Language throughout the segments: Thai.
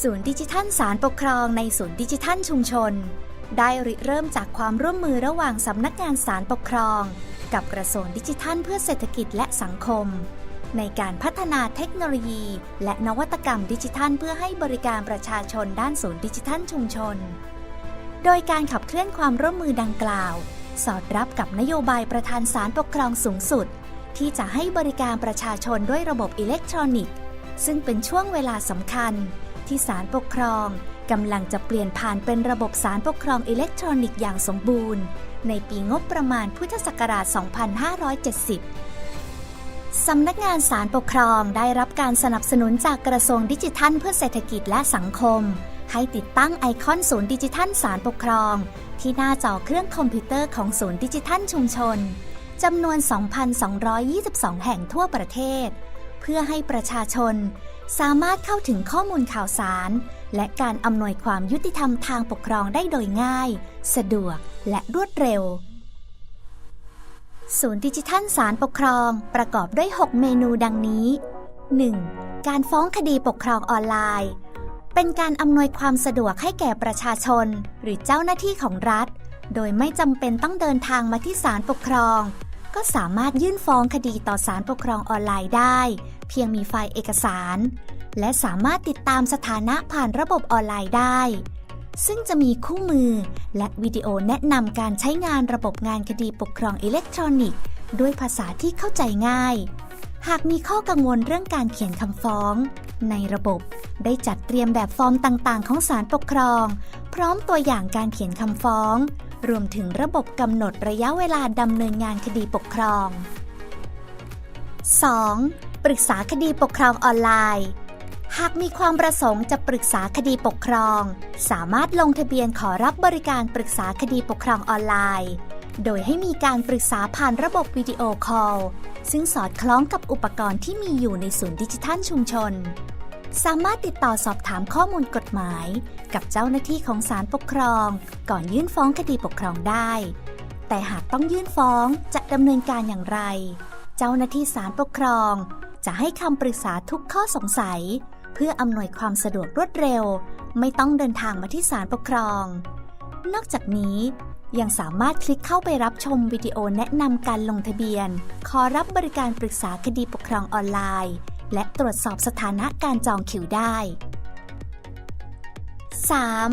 ศูนย์ดิจิทัลสารปกครองในศูนย์ดิจิทัลชุมชน ได้ริเริ่มจากความร่วมมือระหว่างสำนักงานสารปกครอง กับกระทรวงดิจิทัลเพื่อเศรษฐกิจและสังคม ในการพัฒนาเทคโนโลยี และนวัตกรรมดิจิทัล เพื่อให้บริการประชาชนด้านศูนย์ดิจิทัลชุมชน โดยการขับเคลื่อนความร่วมมือดังกล่าว สอดรับกับนโยบายประธานสารปกครองสูงสุด ที่จะให้บริการประชาชนด้วยระบบอิเล็กทรอนิกส์ ซึ่งเป็นช่วงเวลาสำคัญ ที่สารปกครองกำลังจะเปลี่ยนผ่านเป็นระบบสารปกครองอิเล็กทรอนิกส์อย่างสมบูรณ์ ในปีงบประมาณพุทธศักราช 2570 สำนักงานสารปกครองได้รับการสนับสนุนจากกระทรวงดิจิทัลเพื่อเศรษฐกิจและสังคม ให้ติดตั้งไอคอนศูนย์ดิจิทัลสารปกครอง ที่หน้าจอเครื่องคอมพิวเตอร์ของศูนย์ดิจิทัลชุมชนจำนวน 2,222 แห่งทั่วประเทศ เพื่อให้ประชาชน สามารถเข้าถึงข้อมูลข่าวสาร และการอำนวยความยุติธรรมทางปกครองได้โดยง่าย สะดวกและรวดเร็ว ศูนย์ดิจิทัลสารปกครองประกอบด้วย 6 เมนูดังนี้ 1. การฟ้องคดีปกครองออนไลน์ เป็นการอำนวยความสะดวกให้แก่ประชาชน หรือเจ้าหน้าที่ของรัฐ โดยไม่จำเป็นต้องเดินทางมาที่ศาลปกครอง ก็สามารถยื่นฟ้องคดีต่อศาลปกครองออนไลน์ได้ เพียงมีไฟล์เอกสาร และสามารถติดตามสถานะผ่านระบบออนไลน์ได้ ซึ่งจะมีคู่มือและวิดีโอแนะนำการใช้งานระบบงานคดีปกครองอิเล็กทรอนิกส์ ด้วยภาษาที่เข้าใจง่าย หากมีข้อกังวลเรื่องการเขียนคำฟ้อง ในระบบได้จัดเตรียมแบบฟอร์มต่างๆ ของศาลปกครอง พร้อมตัวอย่างการเขียนคำฟ้อง รวมถึงระบบกำหนดระยะเวลาดำเนินงานคดีปกครอง 2. ปรึกษาคดีปกครองออนไลน์ หากมีความประสงค์จะปรึกษาคดีปกครอง สามารถลงทะเบียนขอรับบริการปรึกษาคดีปกครองออนไลน์ โดยให้มีการปรึกษาผ่านระบบวิดีโอคอล ซึ่งสอดคล้องกับอุปกรณ์ที่มีอยู่ในศูนย์ดิจิทัลชุมชน สามารถติดต่อสอบถามข้อมูลกฎหมาย กับเจ้าหน้าที่ของศาลปกครอง ก่อนยื่นฟ้องคดีปกครองได้ แต่หากต้องยื่นฟ้องจะดำเนินการอย่างไร เจ้าหน้าที่ศาลปกครอง จะให้คำปรึกษาทุกข้อสงสัย เพื่ออำนวยความสะดวกรวดเร็ว ไม่ต้องเดินทางมาที่ศาลปกครอง นอกจากนี้ยังสามารถคลิกเข้าไปรับชมวิดีโอแนะนำการลงทะเบียน ขอรับบริการปรึกษาคดีปกครองออนไลน์ และตรวจสอบสถานะการจองคิวได้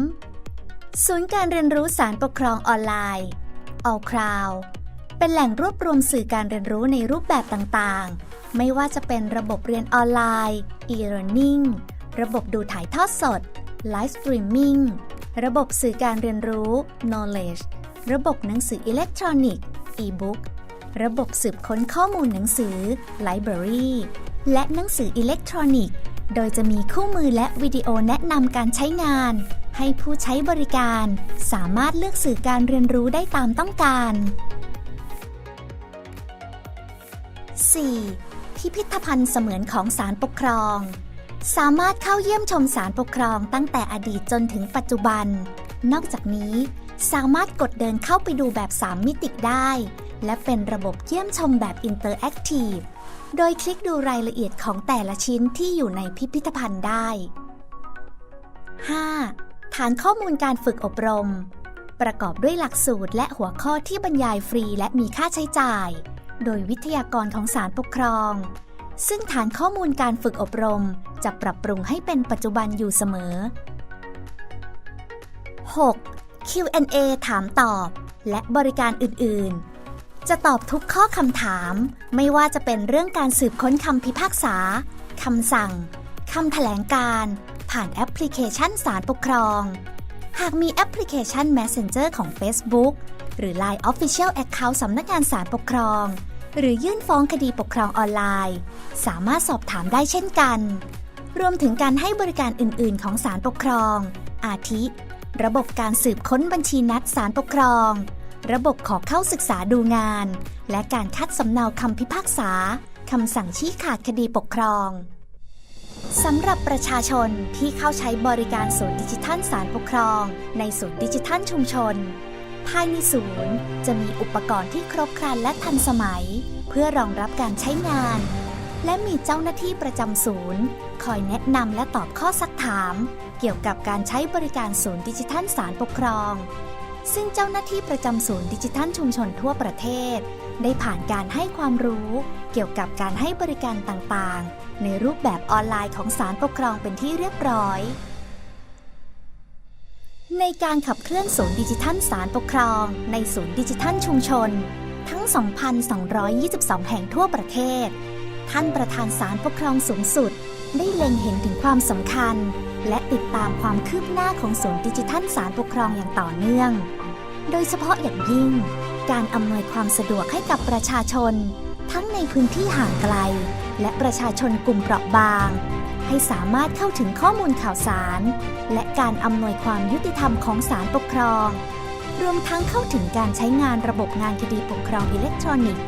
3. ศูนย์การเรียนรู้สารปกครองออนไลน์ All Cloud เป็นแหล่งรวบรวมสื่อการเรียนรู้ในรูปแบบต่างๆ ไม่ว่าจะเป็นระบบเรียนออนไลน์ e-learning ระบบดูถ่ายทอดสด Live Streaming ระบบสื่อการเรียนรู้ Knowledge ระบบหนังสืออิเล็กทรอนิกส์ e-book ระบบสืบค้นข้อมูลหนังสือ Library และหนังสืออิเล็กทรอนิกส์ โดยจะมีคู่มือและวิดีโอแนะนำการใช้งาน ให้ผู้ใช้บริการ สามารถเลือกสื่อการเรียนรู้ได้ตามต้องการ 4. พิพิธภัณฑ์เสมือนของศาลปกครอง สามารถเข้าเยี่ยมชมศาลปกครองตั้งแต่อดีตจนถึงปัจจุบัน นอกจากนี้ สามารถกดเดินเข้าไปดูแบบ 3 มิติได้ และเป็นระบบเยี่ยมชมแบบอินเตอร์แอคทีฟ โดยคลิกดูรายละเอียดของแต่ละชิ้นที่อยู่ในพิพิธภัณฑ์ได้ 5. ฐานข้อมูลการฝึกอบรม ประกอบด้วยหลักสูตรและหัวข้อที่บรรยายฟรีและมีค่าใช้จ่าย โดยวิทยากรของศาลปกครอง ซึ่งฐานข้อมูลการฝึกอบรม จะปรับปรุงให้เป็นปัจจุบันอยู่เสมอ 6. Q&A ถามตอบ และบริการอื่น ๆ จะตอบทุกข้อคำถาม ไม่ว่าจะเป็นเรื่องการสืบค้นคำพิพากษาคำสั่งคำแถลงการ ผ่านแอปพลิเคชันศาลปกครอง หากมีแอปพลิเคชัน Messenger ของ Facebook หรือ Line Official Account สำนักงานศาลปกครอง หรือยื่นฟ้องคดีปกครองออนไลน์ สามารถสอบถามได้เช่นกัน รวมถึงการให้บริการอื่น ๆ ของศาลปกครอง อาทิ ระบบการสืบค้นบัญชีนัดศาลปกครอง ระบบขอเข้าศึกษาดูงาน และการคัดสำเนาคำพิพากษาคำสั่งชี้ขาดคดีปกครองสำหรับประชาชนที่เข้าใช้บริการศูนย์ดิจิทัลสารปกครอง ในศูนย์ดิจิทัลชุมชน ภายในศูนย์จะมีอุปกรณ์ที่ครบครันและทันสมัย เพื่อรองรับการใช้งาน และมีเจ้าหน้าที่ประจำศูนย์ คอยแนะนำและตอบข้อซักถาม เกี่ยวกับการใช้บริการศูนย์ดิจิทัลสารปกครอง ซึ่งเจ้าหน้าที่ประจำศูนย์ดิจิทัลชุมชนทั่วประเทศ ได้ผ่านการให้ความรู้เกี่ยวกับการให้บริการต่างๆ ในรูปแบบออนไลน์ของสารปกครองเป็นที่เรียบร้อย ในการขับเคลื่อนศูนย์ดิจิทัลสารปกครอง ในศูนย์ดิจิทัลชุมชน ทั้ง 2,222 แห่งทั่วประเทศ ท่านประธานสารปกครองสูงสุด ได้เล็งเห็นถึงความสำคัญ และติดตามความคืบหน้าของศูนย์ดิจิทัลสารปกครองอย่างต่อเนื่อง โดยเฉพาะอย่างยิ่ง การอำนวยความสะดวกให้กับประชาชน ทั้งในพื้นที่ห่างไกล และประชาชนกลุ่มเปราะบาง ให้สามารถเข้าถึงข้อมูลข่าวสาร และการอำนวยความยุติธรรมของศาลปกครอง รวมทั้งเข้าถึงการใช้งานระบบงานคดีปกครองอิเล็กทรอนิกส์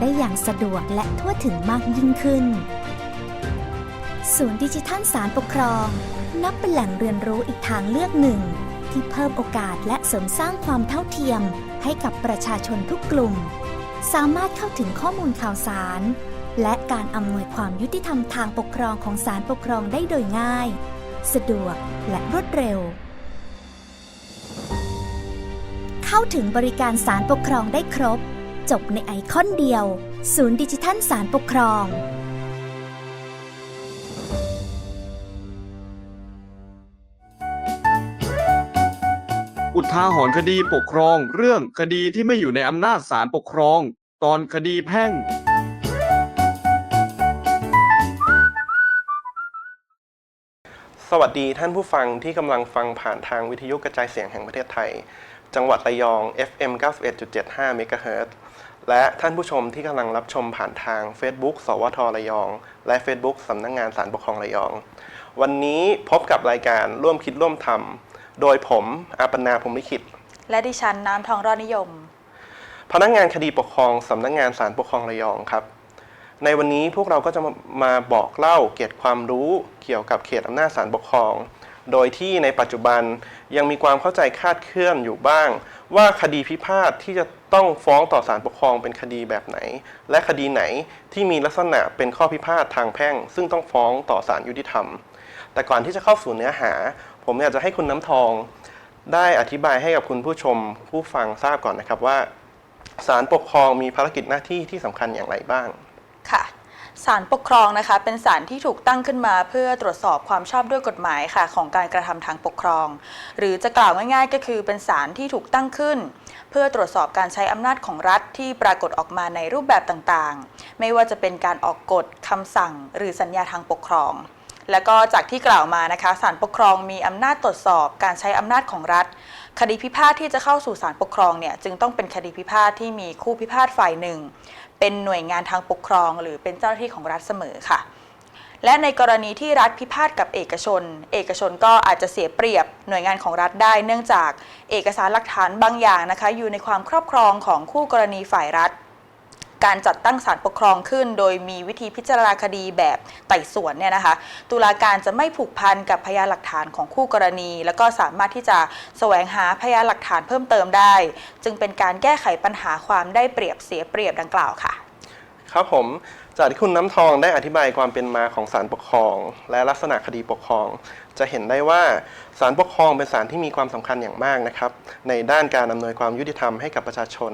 ได้อย่างสะดวกและทั่วถึงมากยิ่งขึ้น ศูนย์ดิจิทัลสารปกครอง นับเป็นแหล่งเรียนรู้อีกทางเลือกหนึ่ง ที่เพิ่มโอกาสและเสริมสร้างความเท่าเทียมให้กับประชาชนทุกกลุ่ม สามารถเข้าถึงข้อมูลข่าวสาร และการอำนวยความยุติธรรมทางปกครองของศาลปกครองได้โดยง่าย สะดวกและรวดเร็วเข้าถึงบริการศาลปกครองได้ครบ จบในไอคอนเดียว ศูนย์ดิจิทัลศาลปกครอง อุทาหรณ์คดีปกครอง เรื่องคดีที่ไม่อยู่ในอำนาจศาลปกครอง ตอนคดีแพ่ง สวัสดีท่านผู้ฟังที่กำลังฟังผ่านทางวิทยุกระจายเสียงแห่งประเทศไทย จังหวัดระยอง FM 91.75 MHz และท่านผู้ชมที่กำลังรับชมผ่านทาง Facebook สวทระยอง และ Facebook สำนักงงานสารปกครองระยอง วันนี้พบกับรายการร่วมคิดร่วมทำโดยผมอาปนาพรหมลิขิต และดิฉันน้ำทองรอดนิยม พนักงานคดีปกครองสำนักงานศาลปกครองระยองครับ ในวันนี้พวกเราก็จะมามาบอกเล่าเกร็ดความรู้เกี่ยวกับเขตอำนาจศาลปกครอง โดยที่ในปัจจุบันยังมีความเข้าใจคาดเคลื่อนอยู่บ้าง ว่าคดีพิพาทที่จะต้องฟ้องต่อศาลปกครองเป็นคดีแบบไหน และคดีไหนที่มีลักษณะเป็นข้อพิพาททางแพ่ง ซึ่งต้องฟ้องต่อศาลยุติธรรม แต่ก่อนที่จะเข้าสู่เนื้อหา ผมอยากจะให้คุณน้ำทอง ได้อธิบายให้กับคุณผู้ชมผู้ฟังทราบก่อนนะครับว่าศาลปกครองมีภารกิจหน้าที่ที่สำคัญอย่างไรบ้างค่ะ ศาลปกครองนะคะ เป็นศาลที่ถูกตั้งขึ้นมา เพื่อตรวจสอบความชอบด้วยกฎหมายค่ะ ของการกระทำทางปกครอง หรือจะกล่าวง่ายๆ ก็คือเป็นศาลที่ถูกตั้งขึ้น เพื่อตรวจสอบการใช้อำนาจของรัฐที่ปรากฏออกมาในรูปแบบต่างๆ ไม่ว่าจะเป็นการออกกฎคำสั่ง หรือสัญญาทางปกครอง แล้วก็จากที่กล่าวมานะคะศาลปกครองมีอำนาจตรวจสอบการใช้อำนาจของรัฐ คดีพิพาทที่จะเข้าสู่ศาลปกครองเนี่ยจึงต้องเป็นคดีพิพาทที่มีคู่พิพาทฝ่ายหนึ่ง เป็นหน่วยงานทางปกครอง หรือเป็นเจ้าหน้าที่ของรัฐเสมอค่ะ และในกรณีที่รัฐพิพาทกับเอกชน เอกชนก็อาจจะเสียเปรียบหน่วยงานของรัฐได้ เนื่องจากเอกสารหลักฐานบางอย่างนะคะ อยู่ในความครอบครองของคู่กรณีฝ่ายรัฐ การจัดตั้งศาลปกครองขึ้น โดยมีวิธีพิจารณาคดีแบบไต่สวนเนี่ยนะคะ ตุลาการจะไม่ผูกพันกับพยานหลักฐานของคู่กรณี แล้วก็สามารถที่จะแสวงหาพยานหลักฐานเพิ่มเติมได้ จึงเป็นการแก้ไขปัญหาความได้เปรียบเสียเปรียบดังกล่าวค่ะ ครับผมจากที่คุณน้ำทองได้อธิบายความเป็นมาของศาลปกครอง และลักษณะคดีปกครอง จะเห็นได้ว่าศาลปกครองเป็นศาลที่มีความสำคัญอย่างมากนะครับ ในด้านการอำนวยความยุติธรรมให้กับประชาชน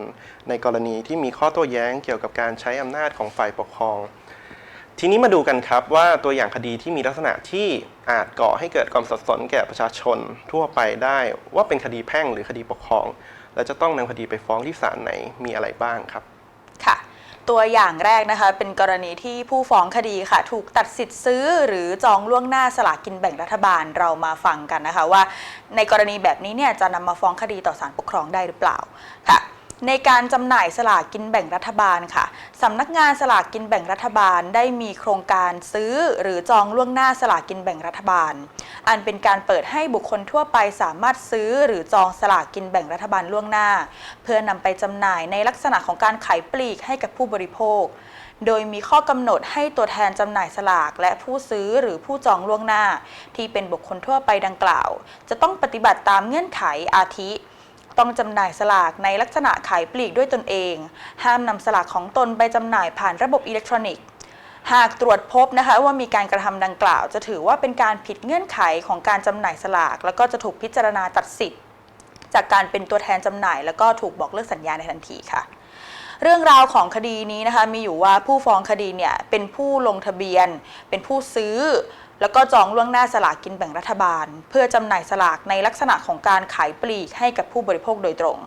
ในกรณีที่มีข้อโต้แย้งเกี่ยวกับการใช้อำนาจของฝ่ายปกครอง ทีนี้มาดูกันครับว่าตัวอย่างคดีที่มีลักษณะที่อาจก่อให้เกิดความสับสนแก่ประชาชน ทั่วไปได้ว่าเป็นคดีแพ่งหรือคดีปกครอง และจะต้องนำคดีไปฟ้องที่ศาลไหนมีอะไรบ้างครับ ค่ะ ตัวอย่างแรกนะคะ เป็นกรณีที่ผู้ฟ้องคดีค่ะ ถูกตัดสิทธิ์ซื้อหรือจองล่วงหน้าสลากกินแบ่งรัฐบาลเรามาฟังกันนะคะว่า ในกรณีแบบนี้เนี่ยจะนำมาฟ้องคดีต่อศาลปกครองได้หรือเปล่าค่ะ ในการจำหน่ายสลากกินแบ่งรัฐบาลค่ะสำนักงานสลากกินแบ่งรัฐบาลได้มีโครงการซื้อหรือจองล่วงหน้าสลากกินแบ่งรัฐบาล อันเป็นการเปิดให้บุคคลทั่วไปสามารถซื้อหรือจองสลากกินแบ่งรัฐบาลล่วงหน้า เพื่อนำไปจำหน่ายในลักษณะของการขายปลีกให้กับผู้บริโภค โดยมีข้อกำหนดให้ตัวแทนจำหน่ายสลาก และผู้ซื้อหรือผู้จองล่วงหน้า ที่เป็นบุคคลทั่วไปดังกล่าว จะต้องปฏิบัติตามเงื่อนไขอาทิ ต้องจำหน่ายสลากในลักษณะขายปลีกด้วยตนเอง ห้ามนำสลากของตนไปจำหน่ายผ่านระบบอิเล็กทรอนิกส์ หากตรวจพบนะคะว่ามีการกระทำดังกล่าว จะถือว่าเป็นการผิดเงื่อนไขของการจำหน่ายสลาก แล้วก็จะถูกพิจารณาตัดสิทธิ์ จากการเป็นตัวแทนจำหน่าย แล้วก็ถูกบอกเลิกสัญญาในทันทีค่ะเรื่องราวของคดีนี้นะคะมีอยู่ว่าผู้ฟ้องคดีเนี่ยเป็นผู้ลงทะเบียน เป็นผู้ซื้อ แล้วก็จองล่วงหน้าสลากกินแบ่งรัฐบาล เพื่อจำหน่ายสลากในลักษณะของการขายปลีกให้กับผู้บริโภคโดยตรง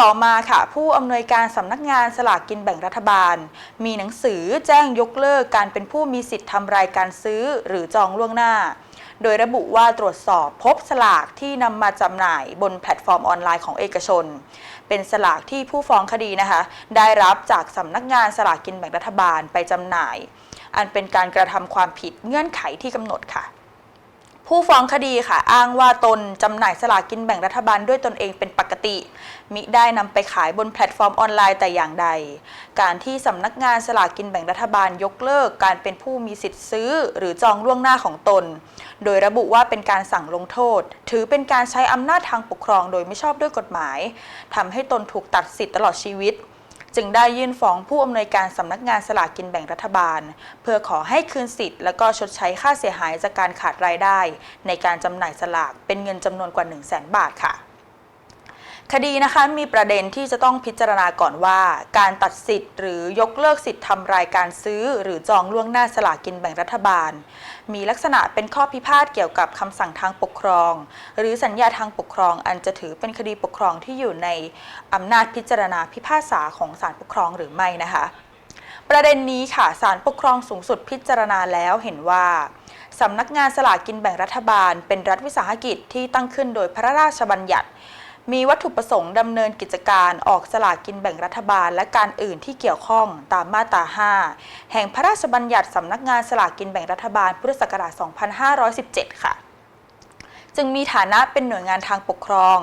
ต่อมาค่ะ ผู้อำนวยการสำนักงานสลากกินแบ่งรัฐบาล มีหนังสือแจ้งยกเลิกการเป็นผู้มีสิทธิ์ทำรายการซื้อหรือจองล่วงหน้า โดยระบุว่าตรวจสอบพบสลากที่นำมาจำหน่ายบนแพลตฟอร์มออนไลน์ของเอกชน เป็นสลากที่ผู้ฟ้องคดีนะคะ ได้รับจากสำนักงานสลากกินแบ่งรัฐบาลไปจำหน่าย อันเป็นการกระทำความผิดเงื่อนไขที่กำหนดค่ะ ผู้ฟ้องคดีค่ะ อ้างว่าตนจำหน่ายสลากินแบ่งรัฐบาลด้วยตนเองเป็นปกติ มิได้นำไปขายบนแพลตฟอร์มออนไลน์แต่อย่างใด การที่สำนักงานสลากกินแบ่งรัฐบาลยกเลิก การเป็นผู้มีสิทธิ์ซื้อ หรือจองล่วงหน้าของตน โดยระบุว่าเป็นการสั่งลงโทษ ถือเป็นการใช้อำนาจทางปกครองโดยไม่ชอบด้วยกฎหมายทำให้ตนถูกตัดสิทธิ์ตลอดชีวิต จึงได้ยื่นฟ้องผู้อำนวยการสำนักงานสลากกินแบ่งรัฐบาล เพื่อขอให้คืนสิทธิ์และก็ชดใช้ค่าเสียหายจากการขาดรายได้ ในการจำหน่ายสลากเป็นเงินจำนวนกว่า 1 0 0 0 0แบาทค่ะ คดีนะคะมีประเด็นที่จะต้องพิจารณาก่อนว่า การตัดสิทธิ์หรือยกเลิกสิทธิ์ทำรายการซื้อ หรือจองล่วงหน้าสลากกินแบ่งรัฐบาล มีลักษณะเป็นข้อพิพาทเกี่ยวกับคำสั่งทางปกครอง หรือสัญญาทางปกครอง อันจะถือเป็นคดีปกครองที่อยู่ในอำนาจพิจารณาพิพากษาของศาลปกครองหรือไม่นะคะ ประเด็นนี้ค่ะศาลปกครองสูงสุดพิจารณาแล้วเห็นว่าสำนักงานสลากกินแบ่งรัฐบาล เป็นรัฐวิสาหกิจที่ตั้งขึ้นโดยพระราชบัญญัติ มีวัตถุประสงค์ดำเนินกิจการออกสลากกินแบ่งรัฐบาล และการอื่นที่เกี่ยวข้องตามมาตรา 5 แห่งพระราชบัญญัติสำนักงานสลากกินแบ่งรัฐบาลพุทธศักราช 2517 ค่ะจึงมีฐานะเป็นหน่วยงานทางปกครอง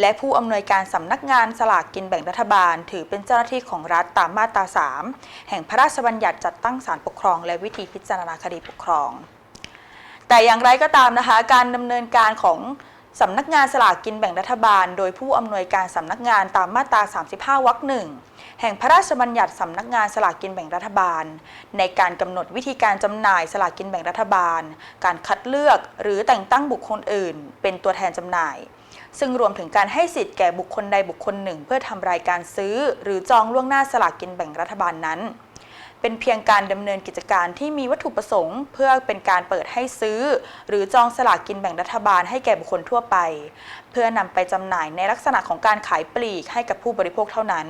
และผู้อำนวยการสำนักงานสลากกินแบ่งรัฐบาล ถือเป็นเจ้าหน้าที่ของรัฐตามมาตรา 3 แห่งพระราชบัญญัติจัดตั้งศาลปกครอง และวิธีพิจารณาคดีปกครอง แต่อย่างไรก็ตามนะคะ การดำเนินการของ สำนักงานสลากกินแบ่งรัฐบาล โดยผู้อำนวยการสำนักงานตามมาตรา 35 วรรคหนึ่งแห่งพระราชบัญญัติสำนักงานสลากกินแบ่งรัฐบาล ในการกำหนดวิธีการจำหน่ายสลากกินแบ่งรัฐบาล การคัดเลือกหรือแต่งตั้งบุคคลอื่น เป็นตัวแทนจำหน่าย ซึ่งรวมถึงการให้สิทธิ์แก่บุคคลใดบุคคลหนึ่ง เพื่อทำรายการซื้อ หรือจองล่วงหน้าสลากกินแบ่งรัฐบาลนั้น เป็นเพียงการดำเนินกิจการที่มีวัตถุประสงค์ เพื่อเป็นการเปิดให้ซื้อ หรือจองสลากกินแบ่งรัฐบาลให้แก่บุคคลทั่วไป เพื่อนำไปจำหน่ายในลักษณะของการขายปลีกให้กับผู้บริโภคเท่านั้น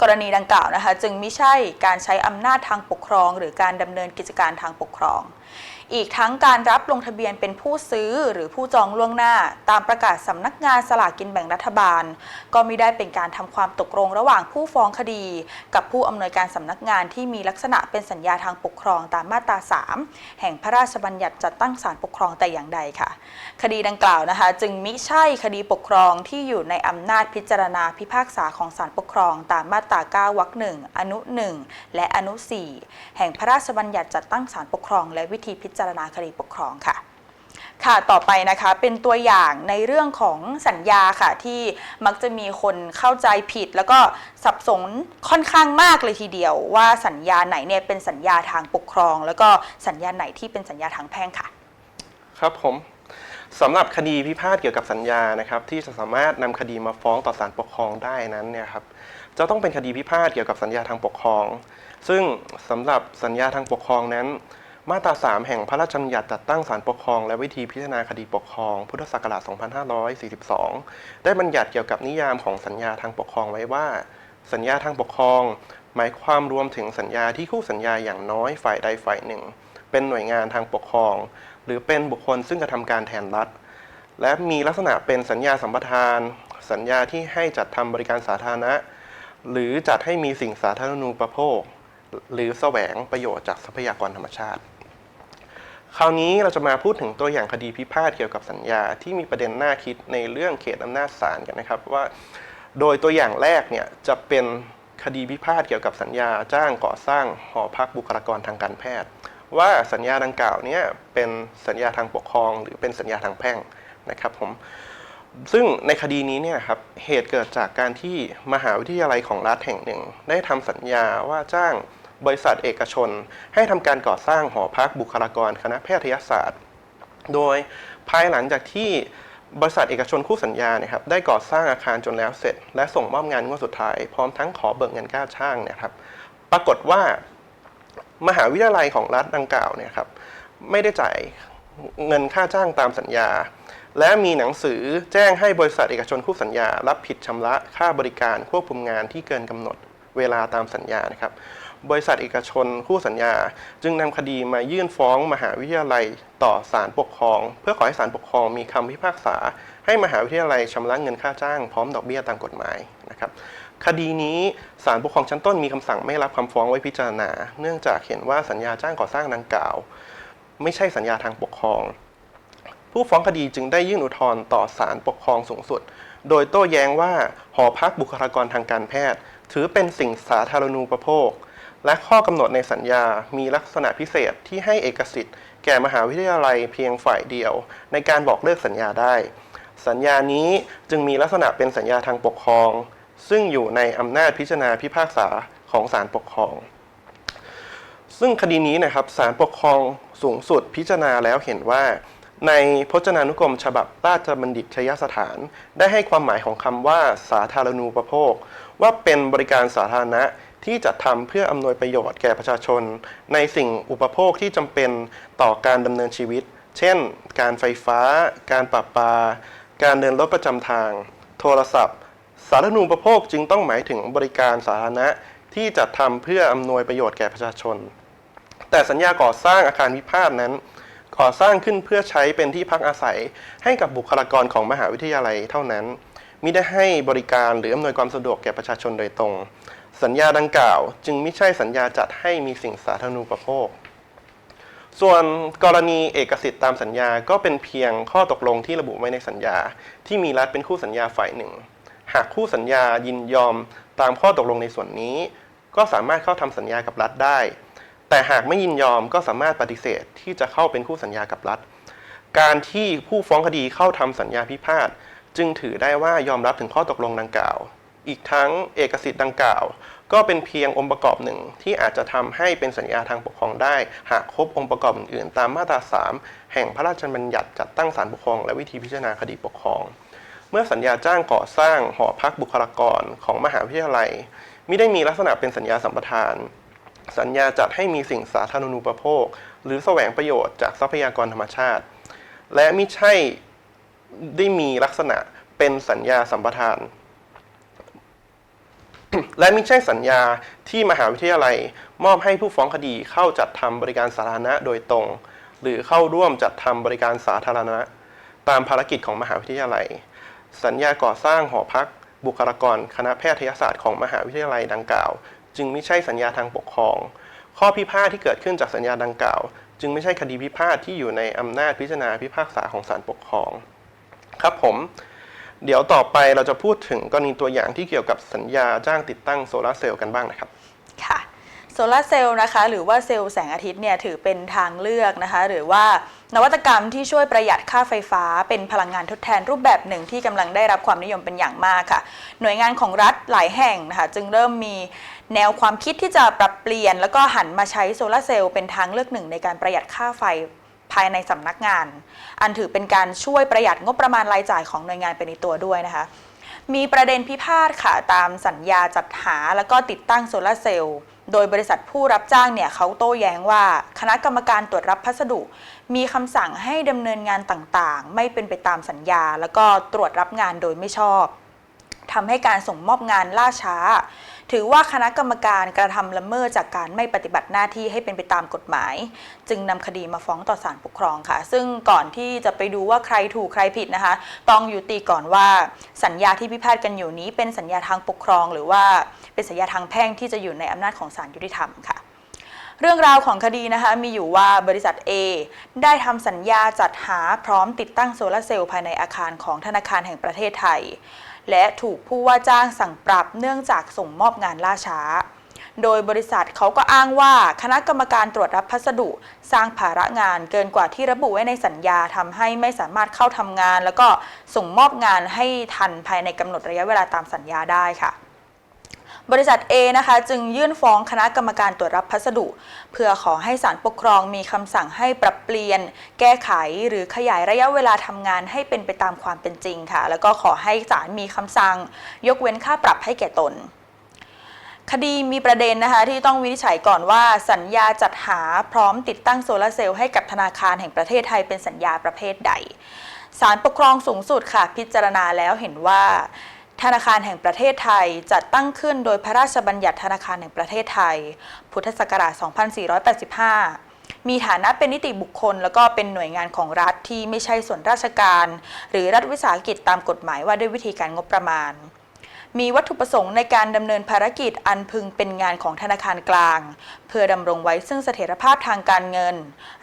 กรณีดังกล่าวนะคะจึงไม่ใช่การใช้อำนาจทางปกครอง หรือการดำเนินกิจการทางปกครอง อีกทั้งการรับลงทะเบียนเป็นผู้ซื้อหรือผู้จองล่วงหน้า ตามประกาศสำนักงานสลากกินแบ่งรัฐบาล ก็ไม่ได้เป็นการทำความตกลงระหว่างผู้ฟ้องคดี กับผู้อำนวยการสำนักงานที่มีลักษณะเป็นสัญญาทางปกครองตามมาตรา 3 แห่งพระราชบัญญัติจัดตั้งศาลปกครองแต่อย่างใดค่ะ คดีดังกล่าวนะคะ จึงมิใช่คดีปกครองที่อยู่ในอำนาจพิจารณาพิพากษาของศาลปกครอง ตามมาตรา 9 วรรคหนึ่งอนุ 1 และอนุ 4 แห่งพระราชบัญญัติจัดตั้งศาลปกครอง และวิธีพิจารณาคดีปกครองค่ะค่ะ ต่อไปนะคะเป็นตัวอย่างในเรื่องของสัญญาค่ะ ที่มักจะมีคนเข้าใจผิด แล้วก็สับสนค่อนข้างมากเลยทีเดียว ว่าสัญญาไหนเนี่ยเป็นสัญญาทางปกครอง แล้วก็สัญญาไหนที่เป็นสัญญาทางแพ่งค่ะ ครับผมสำหรับคดีพิพาทเกี่ยวกับสัญญานะครับ ที่จะสามารถนำคดีมาฟ้องต่อศาลปกครองได้นั้นเนี่ยครับจะต้องเป็นคดีพิพาทเกี่ยวกับสัญญาทางปกครอง ซึ่งสำหรับสัญญาทางปกครองนั้น มาตรา 3 แห่งพระราชบัญญัติจัดตั้งศาลปกครอง และวิธีพิจารณาคดีปกครอง พุทธศักราช 2542 ได้บัญญัติเกี่ยวกับนิยามของสัญญาทางปกครองไว้ว่า สัญญาทางปกครอง หมายความรวมถึงสัญญาที่คู่สัญญาอย่างน้อยฝ่ายใดฝ่ายหนึ่ง เป็นหน่วยงานทางปกครอง หรือเป็นบุคคลซึ่งกระทำการแทนรัฐ และมีลักษณะเป็นสัญญาสัมปทาน สัญญาที่ให้จัดทำบริการสาธารณะ หรือจัดให้มีสิ่งสาธารณูปโภค หรือแสวงประโยชน์จากทรัพยากรธรรมชาติ คราวนี้เราจะมาพูดถึงตัวอย่างคดีพิพาทเกี่ยวกับสัญญาที่มีประเด็นน่าคิดในเรื่องเขตอำนาจศาลกันนะครับว่า โดยตัวอย่างแรกเนี่ยจะเป็นคดีพิพาทเกี่ยวกับสัญญาจ้างก่อสร้างหอพักบุคลากรทางการแพทย์ ว่าสัญญาดังกล่าวเนี่ยเป็นสัญญาทางปกครอง หรือเป็นสัญญาทางแพ่งนะครับผมซึ่งในคดีนี้เนี่ยครับเหตุเกิดจากการที่มหาวิทยาลัยของรัฐแห่งหนึ่ง ได้ทำสัญญาว่าจ้าง บริษัทเอกชน ให้ทำการก่อสร้างหอพักบุคลากรคณะแพทยศาสตร์ โดยภายหลังจากที่บริษัทเอกชนคู่สัญญาเนี่ยครับได้ก่อสร้างอาคารจนแล้วเสร็จ และส่งมอบงานงวดสุดท้าย พร้อมทั้งขอเบิกเงินค่าช่างเนี่ยครับ ปรากฏว่ามหาวิทยาลัยของรัฐดังกล่าวเนี่ยครับไม่ได้จ่ายเงินค่าจ้างตามสัญญา และมีหนังสือแจ้งให้บริษัทเอกชนคู่สัญญา รับผิดชำระค่าบริการควบคุมงานที่เกินกำหนดเวลาตามสัญญานะครับ บริษัทเอกชนคู่สัญญา จึงนำคดีมายื่นฟ้องมหาวิทยาลัยต่อศาลปกครอง เพื่อขอให้ศาลปกครองมีคำพิพากษา ให้มหาวิทยาลัยชำระเงินค่าจ้างพร้อมดอกเบี้ยตามกฎหมายนะครับคดีนี้ศาลปกครองชั้นต้นมีคำสั่งไม่รับคำฟ้องไว้พิจารณา เนื่องจากเห็นว่าสัญญาจ้างก่อสร้างดังกล่าว ไม่ใช่สัญญาทางปกครอง ผู้ฟ้องคดีจึงได้ยื่นอุทธรณ์ต่อศาลปกครองสูงสุด โดยโต้แย้งว่าหอพักบุคลากรทางการแพทย์ ถือเป็นสิ่งสาธารณูปโภค และข้อกำหนดในสัญญา มีลักษณะพิเศษที่ให้เอกสิทธิ์ แก่มหาวิทยาลัยเพียงฝ่ายเดียว ในการบอกเลิกสัญญาได้ สัญญานี้จึงมีลักษณะเป็นสัญญาทางปกครอง ซึ่งอยู่ในอำนาจพิจารณาพิพากษาของศาลปกครอง ซึ่งคดีนี้นะครับศาลปกครองสูงสุดพิจารณาแล้วเห็นว่า ในพจนานุกรมฉบับราชบัณฑิตยสถาน ได้ให้ความหมายของคำว่า สาธารณูปโภค ว่าเป็นบริการสาธารณะ ที่จัดทำเพื่ออำนวยประโยชน์แก่ประชาชน ในสิ่งอุปโภคที่จำเป็นต่อการดำเนินชีวิต เช่น การไฟฟ้า การปราปา การเดินรถประจำทาง โทรศัพท์ สาธารณูปโภคจึงต้องหมายถึงบริการสาธารณะที่จัดทำเพื่ออำนวยประโยชน์แก่ประชาชน แต่สัญญาก่อสร้างอาคารวิพาทนั้นก่อสร้างขึ้นเพื่อใช้เป็นที่พักอาศัยให้กับบุคลากรของมหาวิทยาลัยเท่านั้นมิได้ให้บริการหรืออำนวยความสะดวกแก่ประชาชนโดยตรง สัญญาดังกล่าวจึงไม่ใช่สัญญาจัดให้มีสิ่งสาธารณูปโภค ส่วนกรณีเอกสิทธิ์ตามสัญญาก็เป็นเพียงข้อตกลงที่ระบุไว้ในสัญญา ที่มีรัฐเป็นคู่สัญญาฝ่ายหนึ่ง หากคู่สัญญายินยอมตามข้อตกลงในส่วนนี้ ก็สามารถเข้าทำสัญญากับรัฐได้ แต่หากไม่ยินยอมก็สามารถปฏิเสธที่จะเข้าเป็นคู่สัญญากับรัฐ การที่ผู้ฟ้องคดีเข้าทำสัญญาพิพาทจึงถือได้ว่ายอมรับถึงข้อตกลงดังกล่าว อีกทั้งเอกสิทธิ์ดังกล่าว ก็เป็นเพียงองค์ประกอบหนึ่งที่อาจจะทำให้เป็นสัญญาทางปกครองได้ หากครบองค์ประกอบอื่นๆ ตามมาตรา 3 แห่งพระราชบัญญัติจัดตั้งศาลปกครอง และวิธีพิจารณาคดีปกครอง เมื่อสัญญาจ้างก่อสร้างหอพักบุคลากรของมหาวิทยาลัยมิได้มีลักษณะเป็นสัญญาสัมปทาน สัญญาจัดให้มีสิ่งสาธารณูปโภค หรือแสวงประโยชน์จากทรัพยากรธรรมชาติ และมิใช่ได้มีลักษณะเป็นสัญญาสัมปทาน และมิใช่สัญญาที่มหาวิทยาลัย มอบให้ผู้ฟ้องคดีเข้าจัดทำบริการสาธารณะโดยตรง หรือเข้าร่วมจัดทำบริการสาธารณะ ตามภารกิจของมหาวิทยาลัย สัญญาก่อสร้างหอพัก บุคลากร คณะแพทยศาสตร์ของมหาวิทยาลัยดังกล่าว จึงไม่ใช่สัญญาทางปกครอง ข้อพิพาทที่เกิดขึ้นจากสัญญาดังกล่าว จึงไม่ใช่คดีพิพาทที่อยู่ในอำนาจพิจารณาพิพากษาของศาลปกครอง ครับผม เดี๋ยวต่อไปเราจะพูดถึงกรณีตัวอย่างที่เกี่ยวกับสัญญาจ้างติดตั้งโซลาร์เซลล์กันบ้างนะครับ ค่ะโซลาร์เซลล์นะคะหรือว่าเซลล์แสงอาทิตย์เนี่ยถือเป็นทางเลือกนะคะ หรือว่านวัตกรรมที่ช่วยประหยัดค่าไฟฟ้า เป็นพลังงานทดแทนรูปแบบหนึ่งที่กำลังได้รับความนิยมเป็นอย่างมากค่ะ หน่วยงานของรัฐหลายแห่งนะคะจึงเริ่มมีแนวความคิดที่จะปรับเปลี่ยน แล้วก็หันมาใช้โซลาร์เซลล์เป็นทางเลือกหนึ่งในการประหยัดค่าไฟายในสำนักงาน อันถือเป็นการช่วยประหยัดงบประมาณรายจ่ายของหน่วยงานไปในตัวด้วยนะคะ มีประเด็นพิพาทค่ะตามสัญญาจัดหาแล้วก็ติดตั้งโซลาร์เซลล์โดยบริษัทผู้รับจ้างเนี่ยเขาโต้แย้งว่า คณะกรรมการตรวจรับพัสดุ มีคำสั่งให้ดำเนินงานต่างๆ ไม่เป็นไปตามสัญญา แล้วก็ตรวจรับงานโดยไม่ชอบ ทำให้การส่งมอบงานล่าช้า ถือว่าคณะกรรมการกระทำละเมิดจากการไม่ปฏิบัติหน้าที่ให้เป็นไปตามกฎหมาย จึงนำคดีมาฟ้องต่อศาลปกครองค่ะ ซึ่งก่อนที่จะไปดูว่าใครถูกใครผิดนะคะ ต้องยุติก่อนว่าสัญญาที่พิพาทกันอยู่นี้ เป็นสัญญาทางปกครอง หรือว่าเป็นสัญญาทางแพ่งที่จะอยู่ในอำนาจของศาลยุติธรรมค่ะเรื่องราวของคดีนะคะมีอยู่ว่าบริษัท A ได้ทำสัญญาจัดหาพร้อมติดตั้งโซลาร์เซลล์ภายในอาคารของธนาคารแห่งประเทศไทย และถูกผู้ว่าจ้างสั่งปรับเนื่องจากส่งมอบงานล่าช้า โดยบริษัทเขาก็อ้างว่าคณะกรรมการตรวจรับพัสดุ สร้างภาระงานเกินกว่าที่ระบุไว้ในสัญญาทำให้ไม่สามารถเข้าทำงาน แล้วก็ส่งมอบงานให้ทันภายในกำหนดระยะเวลาตามสัญญาได้ค่ะ บริษัท A นะคะ จึงยื่นฟ้องคณะกรรมการตรวจรับพัสดุ เพื่อขอให้ศาลปกครองมีคำสั่งให้ปรับเปลี่ยน แก้ไขหรือขยายระยะเวลาทำงานให้เป็นไปตามความเป็นจริงค่ะ แล้วก็ขอให้ศาลมีคำสั่ง ยกเว้นค่าปรับให้แก่ตนคดีมีประเด็นนะคะที่ต้องวินิจฉัยก่อนว่าสัญญาจัดหาพร้อมติดตั้งโซลาร์เซลล์ให้กับธนาคารแห่งประเทศไทยเป็นสัญญาประเภทใด ศาลปกครองสูงสุดค่ะ พิจารณาแล้วเห็นว่า ธนาคารแห่งประเทศไทยจัดตั้งขึ้นโดยพระราชบัญญัติธนาคารแห่งประเทศไทย พุทธศักราช 2485 มีฐานะเป็นนิติบุคคล แล้วก็เป็นหน่วยงานของรัฐที่ไม่ใช่ส่วนราชการ หรือรัฐวิสาหกิจตามกฎหมายว่าด้วยวิธีการงบประมาณ มีวัตถุประสงค์ในการดำเนินภารกิจอันพึงเป็นงานของธนาคารกลาง เพื่อดำรงไว้ซึ่งเสถียรภาพทางการเงิน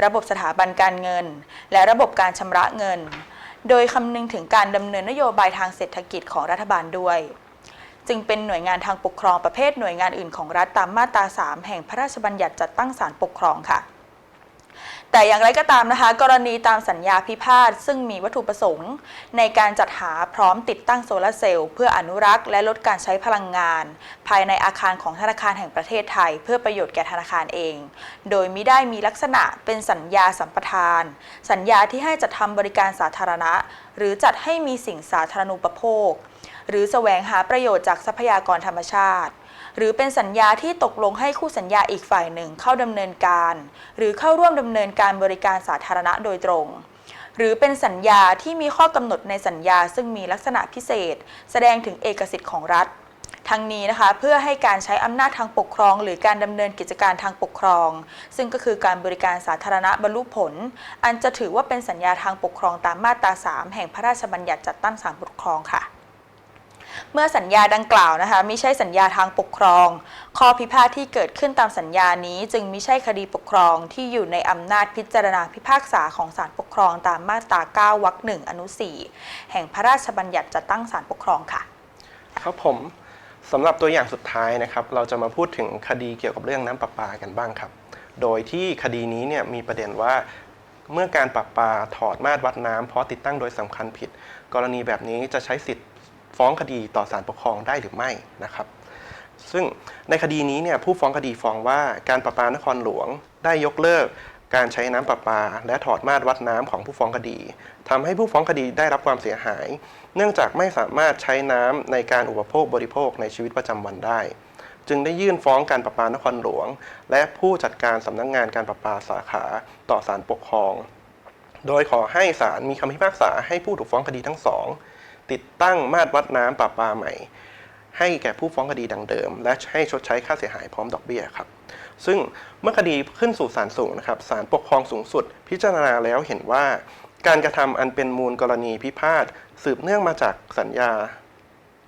ระบบสถาบันการเงิน และระบบการชำระเงิน โดยคำนึงถึงการดำเนินนโยบายทางเศรษฐกิจของรัฐบาลด้วย จึงเป็นหน่วยงานทางปกครองประเภทหน่วยงานอื่นของรัฐตามมาตรา 3 แห่งพระราชบัญญัติจัดตั้งศาลปกครองค่ะ แต่อย่างไรก็ตามนะคะ กรณีตามสัญญาพิพาทซึ่งมีวัตถุประสงค์ ในการจัดหาพร้อมติดตั้งโซลาร์เซลล์เพื่ออนุรักษ์และลดการใช้พลังงาน ภายในอาคารของธนาคารแห่งประเทศไทย เพื่อประโยชน์แก่ธนาคารเอง โดยมิได้มีลักษณะเป็นสัญญาสัมปทาน สัญญาที่ให้จัดทำบริการสาธารณะ หรือจัดให้มีสิ่งสาธารณูปโภค หรือแสวงหาประโยชน์จากทรัพยากรธรรมชาติ หรือเป็นสัญญาที่ตกลงให้คู่สัญญาอีกฝ่ายหนึ่งเข้าดำเนินการ หรือเข้าร่วมดำเนินการบริการสาธารณะโดยตรง หรือเป็นสัญญาที่มีข้อกำหนดในสัญญาซึ่งมีลักษณะพิเศษ แสดงถึงเอกสิทธิ์ของรัฐทั้งนี้นะคะเพื่อให้การใช้อำนาจทางปกครอง หรือการดำเนินกิจการทางปกครอง ซึ่งก็คือการบริการสาธารณะบรรลุผล อันจะถือว่าเป็นสัญญาทางปกครองตามมาตรา 3 แห่งพระราชบัญญัติจัดตั้งศาลปกครองค่ะ เมื่อสัญญาดังกล่าวนะคะไม่ใช่สัญญาทางปกครอง ข้อพิพาทที่เกิดขึ้นตามสัญญานี้ จึงไม่ใช่คดีปกครองที่อยู่ในอำนาจพิจารณาพิพากษาของศาลปกครองตามมาตรา 9 วรรคหนึ่งอนุ 4 แห่งพระราชบัญญัติจัดตั้งศาลปกครองค่ะ ครับผมสำหรับตัวอย่างสุดท้ายนะครับ เราจะมาพูดถึงคดีเกี่ยวกับเรื่องน้ำประปากันบ้างครับ โดยที่คดีนี้เนี่ยมีประเด็นว่าเมื่อการประปาถอดมาตรวัดน้ำเพราะติดตั้งโดยสำคัญผิด กรณีแบบนี้จะใช้สิทธิ์ ฟ้องคดีต่อศาลปกครองได้หรือไม่นะครับซึ่งในคดีนี้เนี่ยผู้ฟ้องคดีฟ้องว่าการประปานครหลวงได้ยกเลิกการใช้น้ำประปา และถอดมาตรวัดน้ำของผู้ฟ้องคดีทำให้ผู้ฟ้องคดีได้รับความเสียหาย เนื่องจากไม่สามารถใช้น้ำในการอุปโภคบริโภคในชีวิตประจำวันได้ จึงได้ยื่นฟ้องการประปานครหลวง และผู้จัดการสำนักงงานการประปาสาขาต่อศาลปกครอง โดยขอให้ศาลมีคำพิพากษาให้ผู้ถูกฟ้องคดีทั้งสอง ติดตั้งมาตรวัดน้ำประปาใหม่ ให้แก่ผู้ฟ้องคดีดังเดิม และให้ชดใช้ค่าเสียหายพร้อมดอกเบี้ยครับซึ่งเมื่อคดีขึ้นสู่ศาลสูงนะครับศาลปกครองสูงสุด พิจารณาแล้วเห็นว่า การกระทำอันเป็นมูลกรณีพิพาทสืบเนื่องมาจากสัญญา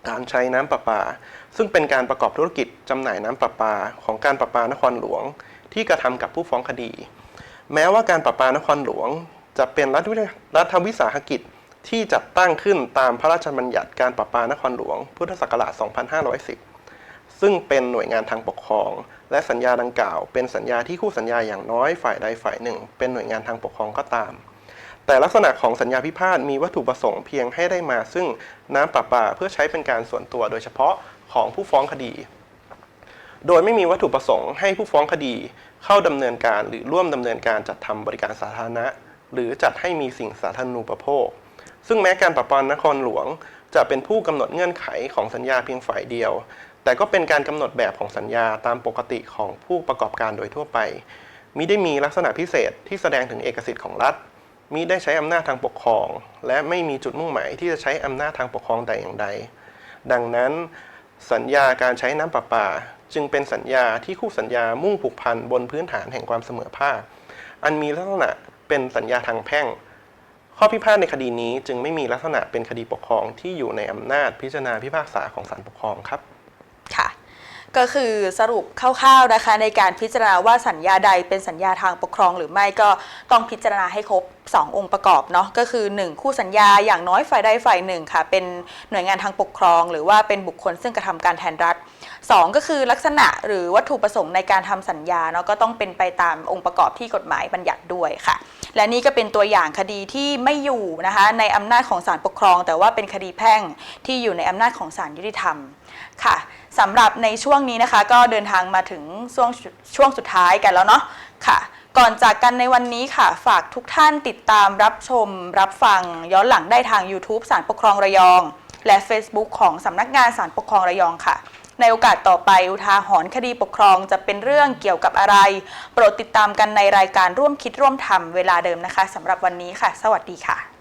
การใช้น้ำประปา ซึ่งเป็นการประกอบธุรกิจจำหน่ายน้ำประปาของการประปานครหลวง ที่กระทำกับผู้ฟ้องคดี แม้ว่าการประปานครหลวง จะเป็นรัฐวิสาหกิจ ที่จัดตั้งขึ้นตามพระราชบัญญัติการประปานครหลวง พุทธศักราช 2510 ซึ่งเป็นหน่วยงานทางปกครอง และสัญญาดังกล่าว เป็นสัญญาที่คู่สัญญาอย่างน้อยฝ่ายใดฝ่ายหนึ่ง เป็นหน่วยงานทางปกครองก็ตาม แต่ลักษณะของสัญญาพิพาทมีวัตถุประสงค์เพียงให้ได้มา ซึ่งน้ำประปาเพื่อใช้เป็นการส่วนตัวโดยเฉพาะของผู้ฟ้องคดี โดยไม่มีวัตถุประสงค์ให้ผู้ฟ้องคดีเข้าดำเนินการหรือร่วมดำเนินการจัดทำบริการสาธารณะ หรือจัดให้มีสิ่งสาธารณูปโภค ซึ่งแม้การประปานครหลวง จะเป็นผู้กำหนดเงื่อนไขของสัญญาเพียงฝ่ายเดียว แต่ก็เป็นการกำหนดแบบของสัญญาตามปกติของผู้ประกอบการโดยทั่วไปมิได้มีลักษณะพิเศษที่แสดงถึงเอกสิทธิ์ของรัฐมิได้ใช้อำนาจทางปกครอง และไม่มีจุดมุ่งหมายที่จะใช้อำนาจทางปกครองแต่อย่างใด ดังนั้น สัญญาการใช้น้ำประปา จึงเป็นสัญญาที่คู่สัญญามุ่งผูกพันบนพื้นฐานแห่งความเสมอภาค อันมีลักษณะเป็นสัญญาทางแพ่ง ข้อพิพาทในคดีนี้จึงไม่มีลักษณะเป็นคดีปกครองที่อยู่ในอำนาจพิจารณาพิพากษาของศาลปกครองครับ ค่ะ ก็คือสรุปคร่าวๆนะคะ ในการพิจารณาว่าสัญญาใดเป็นสัญญาทางปกครองหรือไม่ก็ต้องพิจารณาให้ครบ 2 องค์ประกอบเนาะก็คือ 1 คู่สัญญาอย่างน้อยฝ่ายใดฝ่ายหนึ่งค่ะ เป็นหน่วยงานทางปกครอง หรือว่าเป็นบุคคลซึ่งกระทำการแทนรัฐ 2 ก็คือลักษณะหรือวัตถุประสงค์ในการทำสัญญาเนาะก็ต้องเป็นไปตามองค์ประกอบที่กฎหมายบัญญัติด้วยค่ะ และนี่ก็เป็นตัวอย่างคดีที่ไม่อยู่นะคะในอำนาจของศาลปกครอง แต่ว่าเป็นคดีแพ่งที่อยู่ในอำนาจของศาลยุติธรรมค่ะสำหรับในช่วงนี้นะคะ ก็เดินทางมาถึงช่วงช่วงสุดท้ายกันแล้วเนาะค่ะก่อนจากกันในวันนี้ค่ะ ฝากทุกท่านติดตามรับชม รับฟังย้อนหลังได้ทาง YouTube สารปกครองระยอง และ Facebook ของสำนักงานสารปกครองระยองค่ะ ในโอกาสต่อไปอุทาหรณ์คดีปกครองจะเป็นเรื่องเกี่ยวกับอะไร โปรดติดตามกันในรายการร่วมคิดร่วมทำเวลาเดิมนะคะสำหรับวันนี้ค่ะ สวัสดีค่ะ